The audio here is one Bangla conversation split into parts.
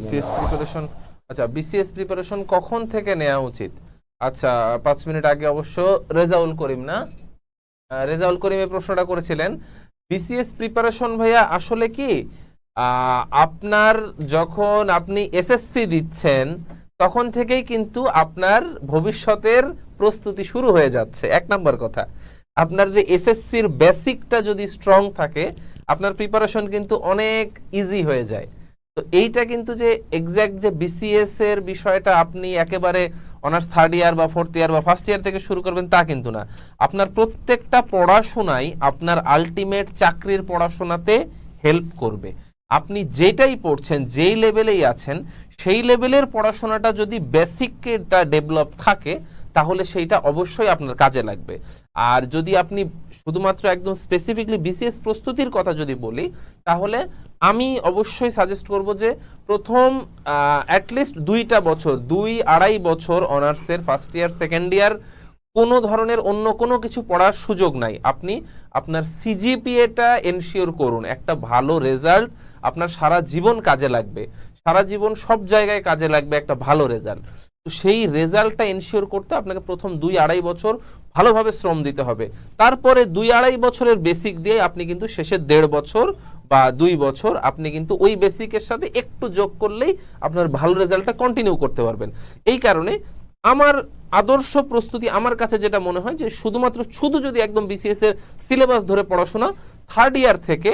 বিসিএস প্রিপারেশন আচ্ছা বিসিএস প্রিপারেশন কখন থেকে নেওয়া উচিত? আচ্ছা পাঁচ মিনিট আগে অবশ্য রেজাউল করিম, না? রেজাউল করিম এই প্রশ্নটা করেছিলেন। বিসিএস প্রিপারেশন ভাইয়া, আসলে কি? আপনার যখন আপনি এসএসসি দিচ্ছেন, তখন থেকেই কিন্তু আপনার ভবিষ্যতের প্রস্তুতি শুরু হয়ে যাচ্ছে। এক নাম্বার কথা, আপনার যে এসএসসির বেসিকটা যদি স্ট্রং থাকে, আপনার প্রিপারেশন কিন্তু অনেক ইজি হয়ে যায়। তো এইটা কিন্তু যে এক্স্যাক্ট যে বিসিএস এর বিষয়টা আপনি একেবারে অনার্স থার্ড ইয়ার বা ফোর্থ ইয়ার বা ফার্স্ট ইয়ার থেকে শুরু করবেন তা কিন্তু না। আপনার প্রত্যেকটা পড়াশোনাই আপনার আলটিমেট চাকরির পড়াশোনাতে হেল্প করবে। আপনি যেটাই পড়ছেন, যেই লেভেলেই আছেন, সেই লেভেলের পড়াশোনাটা যদি বেসিকটা ডেভেলপ থাকে তাহলে সেইটা অবশ্যই আপনার কাজে লাগবে। আর যদি আপনি শুধুমাত্র একদম স্পেসিফিকলি বিসিএস প্রস্তুতির কথা যদি বলি, তাহলে আমি অবশ্যই সাজেস্ট করব যে প্রথম অ্যাটলিস্ট দুইটা বছর, দুই আড়াই বছর অনার্সের ফার্স্ট ইয়ার সেকেন্ড ইয়ার কোনো ধরনের অন্য কোনো কিছু পড়ার সুযোগ নাই। আপনি আপনার সিজিপিএটা এনশিওর করুন, একটা ভালো রেজাল্ট আপনার সারা জীবন কাজে লাগবে। সারা জীবন সব জায়গায় কাজে লাগবে একটা ভালো রেজাল্ট তো সেই রেজাল্টটা এনশিওর করতে আপনাকে প্রথম দুই আড়াই বছর ভালোভাবে শ্রম দিতে হবে। তারপরে দুই আড়াই বছরের বেসিক দিয়ে আপনি কিন্তু শেষের দেড় বছর বা দুই বছর আপনি কিন্তু ওই বেসিকের সাথে একটু যোগ করলেই আপনার ভালো রেজাল্টটা কন্টিনিউ করতে পারবেন। এই কারণে আমার আদর্শ প্রস্তুতি আমার কাছে যেটা মনে হয় যে শুধুমাত্র শুধু যদি একদম বিসিএস এর সিলেবাস ধরে পড়াশোনা থার্ড ইয়ার থেকে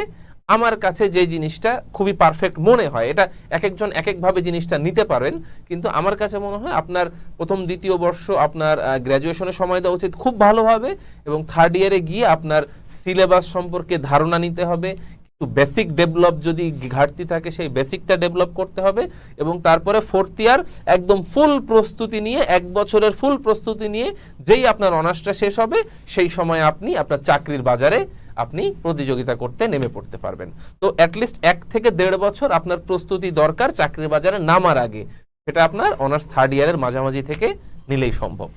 আমার কাছে যে জিনিসটা খুবই পারফেক্ট মনে হয়, এটা এক একজন এক একভাবে জিনিসটা নিতে পারেন, কিন্তু আমার কাছে মনে হয় আপনার প্রথম, দ্বিতীয় বর্ষ আপনার গ্র্যাজুয়েশনের সময় দেওয়া উচিত খুব ভালোভাবে এবং থার্ড ইয়ারে গিয়ে আপনার সিলেবাস সম্পর্কে ধারণা নিতে হবে, একটু বেসিক ডেভেলপ যদি ঘাটতি থাকে সেই বেসিকটা ডেভেলপ করতে হবে এবং তারপরে ফোর্থ ইয়ার একদম ফুল প্রস্তুতি নিয়ে, এক বছরের ফুল প্রস্তুতি নিয়ে যেই আপনার অনার্সটা শেষ হবে, সেই সময় আপনি আপনার চাকরির বাজারে আপনি প্রতিযোগিতা করতে নেমে পড়তে পারবেন। তো অ্যাটলিস্ট এক থেকে দেড় বছর আপনার প্রস্তুতি দরকার চাকরির বাজারে নামার আগে। সেটা আপনার অনার্স থার্ড ইয়ারের মাঝামাঝি থেকে নিলেই সম্ভব।